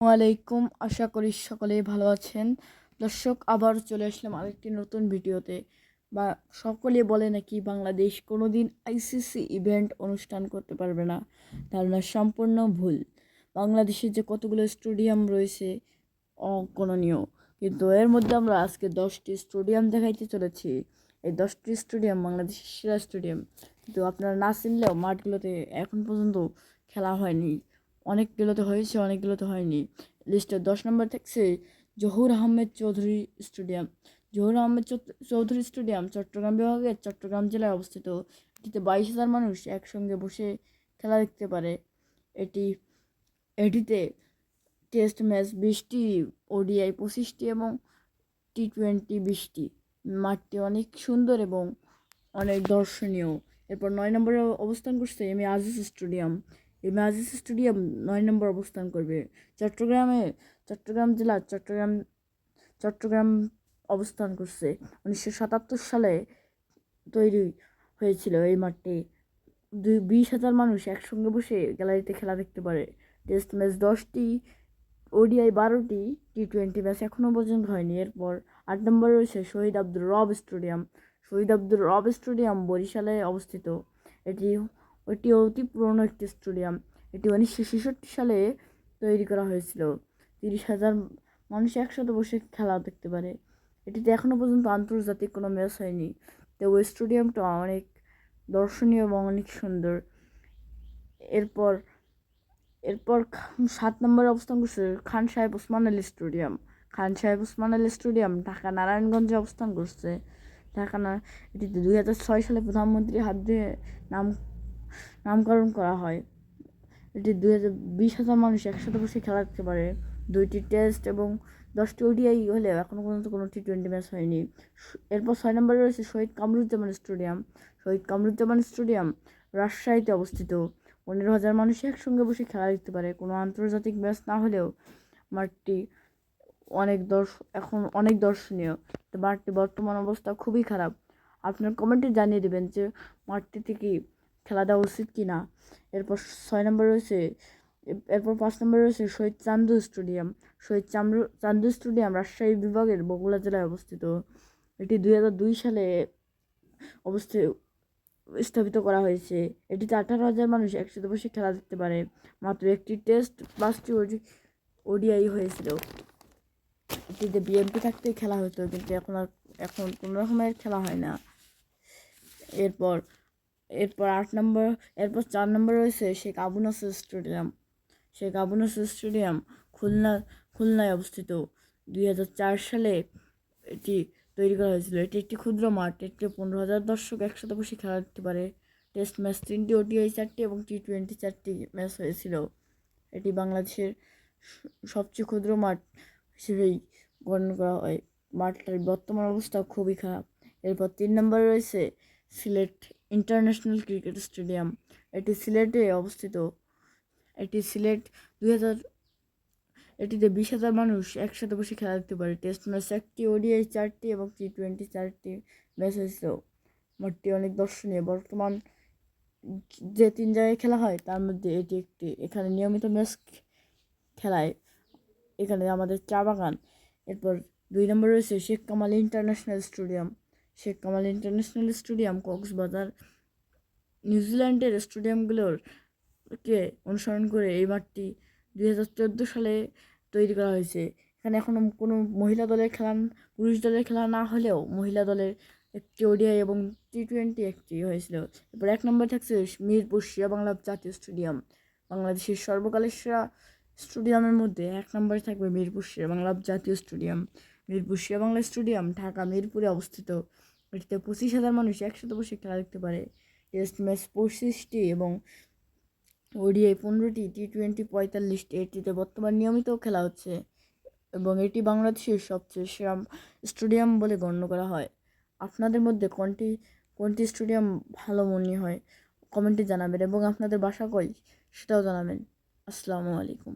ওয়ালাইকুম আশা করি সকলেই ভালো আছেন। দর্শক, আবার চলে আসলাম আরেকটি নতুন ভিডিওতে। বা সকলে বলে নাকি বাংলাদেশ কোনো দিন আইসিসি ইভেন্ট অনুষ্ঠান করতে পারবে না। ধারণা সম্পূর্ণ ভুল। বাংলাদেশের যে কতগুলো স্টেডিয়াম রয়েছে, অগণনীয়। কিন্তু এর মধ্যে আমরা আজকে দশটি স্টেডিয়াম দেখাইতে চলেছি। এই দশটি স্টেডিয়াম বাংলাদেশের সেরা স্টেডিয়াম। কিন্তু আপনারা না চিনলেও মাঠগুলোতে এখন পর্যন্ত খেলা হয়নি। অনেকগুলোতে হয়েছে, অনেকগুলোতে হয়নি। লিস্টে দশ নম্বর থাকছে জহুর আহমেদ চৌধুরী স্টেডিয়াম। জহুর আহমেদ চৌধুরী স্টেডিয়াম চট্টগ্রাম বিভাগের চট্টগ্রাম জেলায় অবস্থিত। এটিতে বাইশ হাজার মানুষ একসঙ্গে বসে খেলা দেখতে পারে। এটি, এটিতে টেস্ট ম্যাচ বিশটি, ওডিআই পঁচিশটি এবং টি টোয়েন্টি বিশটি। মাঠটি অনেক সুন্দর এবং অনেক দর্শনীয়। এরপর নয় নম্বরে অবস্থান করছে এম এ আজিজ স্টেডিয়াম। এই আজিজ স্টেডিয়াম নয় নম্বর অবস্থান করবে। চট্টগ্রামে, চট্টগ্রাম জেলা, চট্টগ্রাম চট্টগ্রাম অবস্থান করছে। উনিশশো সাতাত্তর সালে তৈরি হয়েছিল এই মাঠটি। দুই, বিশ হাজার মানুষ একসঙ্গে বসে গ্যালারিতে খেলা দেখতে পারে। টেস্ট ম্যাচ দশটি, ওডিআই বারোটি টি টোয়েন্টি ম্যাচ এখনও পর্যন্ত হয়নি। এরপর আট নম্বর রয়েছে শহীদ আব্দুল রব স্টেডিয়াম। শহীদ আব্দুর রব স্টেডিয়াম বরিশালে অবস্থিত। এটি এটি অতি পুরনো একটি স্টেডিয়াম। এটি উনিশশো ছেষট্টি সালে তৈরি করা হয়েছিল। তিরিশ হাজার মানুষ একসাথে বসে খেলা দেখতে পারে। এটিতে এখনও পর্যন্ত আন্তর্জাতিক কোনো ম্যাচ হয়নি। তো ওই স্টেডিয়ামটা অনেক দর্শনীয় এবং অনেক সুন্দর। এরপর এরপর সাত নম্বরে অবস্থান করছে খান সাহেব ওসমান আলী স্টেডিয়াম। খান সাহেব ওসমান আলী স্টেডিয়াম ঢাকা নারায়ণগঞ্জে অবস্থান করছে। ঢাকা না, এটিতে দুই হাজার ছয় সালে প্রধানমন্ত্রীর হাত দিয়ে নাম নামকরণ করা হয়। এটি দুই হাজার বিশ হাজার মানুষ একসাথে বসে খেলা দেখতে পারে। দুইটি টেস্ট এবং দশটি ওডিআই হলেও এখনও পর্যন্ত কোনো টি টোয়েন্টি ম্যাচ হয়নি। এরপর ছয় নম্বরে রয়েছে শহীদ কামরুজ্জামান স্টেডিয়াম। শহীদ কামরুজ্জামান স্টেডিয়াম রাজশাহীতে অবস্থিত। পনেরো হাজার মানুষ একসঙ্গে বসে খেলা দেখতে পারে। কোনো আন্তর্জাতিক ম্যাচ না হলেও মাঠটি অনেক দর্শ, এখন অনেক দর্শনীয়। মাঠটি বর্তমান অবস্থা খুবই খারাপ। আপনার কমেন্টে জানিয়ে দেবেন যে মাঠটিতে কি খেলা দেওয়া উচিত কি না এরপর ছয় নম্বর রয়েছে, এরপর পাঁচ নম্বর রয়েছে শহীদ চান্দু স্টেডিয়াম। শহীদ চামরু, চান্দু স্টেডিয়াম রাজশাহী বিভাগের বগুড়া জেলায় অবস্থিত। এটি দুই হাজার দুই সালে অবস্থিত স্থাপিত করা হয়েছে। এটিতে আঠারো হাজার মানুষ একসাথে বসে খেলা দেখতে পারে। মাত্র একটি টেস্ট, পাঁচটি ওডি, ওডিআই হয়েছিল। এটিতে বিএমপি থাকতেই খেলা হতো, কিন্তু এখন আর, এখন কোনো রকমের খেলা হয় না। এরপর এরপর আট নম্বর, এরপর চার নম্বর রয়েছে শেখ আবু স্টেডিয়াম। শেখ আবু স্টেডিয়াম খুলনা, খুলনায় অবস্থিত। দুই হাজার চার সালে এটি তৈরি করা হয়েছিল। এটি একটি ক্ষুদ্র মাঠ এটি পনেরো হাজার দর্শক একসাথে বসে খেলা দেখতে পারে। টেস্ট ম্যাচ তিনটি ওটিআই চারটি এবং টি টোয়েন্টি চারটি ম্যাচ হয়েছিল। এটি বাংলাদেশের সবচেয়ে ক্ষুদ্র মাঠ হিসেবেই গণ্য করা হয়। মাঠটার বর্তমান অবস্থা খুবই খারাপ। এরপর তিন নম্বরে রয়েছে সিলেট ইন্টারন্যাশনাল ক্রিকেট স্টেডিয়াম। এটি সিলেটে অবস্থিত। এটি সিলেট দুই হাজার, এটিতে বিশ হাজার মানুষ একসাথে বসে খেলা দেখতে পারে। টেস্ট ম্যাচ একটি ওডিআই চারটি এবং টি টোয়েন্টি চারটি ম্যাচ হয়েছিল। মাঠটি অনেক দর্শনীয়। বর্তমান যে তিন জায়গায় খেলা হয়, তার মধ্যে এটি একটি। এখানে নিয়মিত ম্যাচ খেলায়। এখানে আমাদের চা বাগান। এরপর দুই নম্বর রয়েছে Sheikh Kamal international stadium. Sheikh Kamal international stadium, Cox's Bazar নিউজিল্যান্ডের স্টেডিয়ামগুলোর কে অনুসরণ করে এই মাঠটি দুই হাজার চোদ্দ সালে তৈরি করা হয়েছে। এখানে এখনও কোনো মহিলা দলের খেলা, পুরুষ দলের খেলা না হলেও মহিলা দলের একটি ওডিআই এবং টি টোয়েন্টি একটি হয়েছিল। এরপর এক নম্বর থাকছে মিরপুর শিয়া বাংলা জাতীয় স্টেডিয়াম। বাংলাদেশের সর্বকালের সেরা স্টেডিয়ামের মধ্যে এক নম্বরে থাকবে মিরপুর শিয়া বাংলা জাতীয় স্টেডিয়াম। মিরপুর শিয়া বাংলা স্টেডিয়াম, ঢাকা মিরপুরে অবস্থিত। এটিতে পঁচিশ হাজার মানুষ একসাথে বসে খেলা দেখতে পারে। টেস্ট ম্যাচ পঁচিশটি এবং ওডিআই পনেরোটি টি টোয়েন্টি পঁয়তাল্লিশটি, এটিতে বর্তমান নিয়মিত খেলা হচ্ছে এবং এটি বাংলাদেশের সবচেয়ে সেরা স্টেডিয়াম বলে গণ্য করা হয়। আপনাদের মধ্যে কোনটি কোনটি স্টেডিয়াম ভালো মনে হয়? কমেন্টে জানাবেন এবং আপনাদের বাসা কই? সেটাও জানাবেন। আসসালামু আলাইকুম।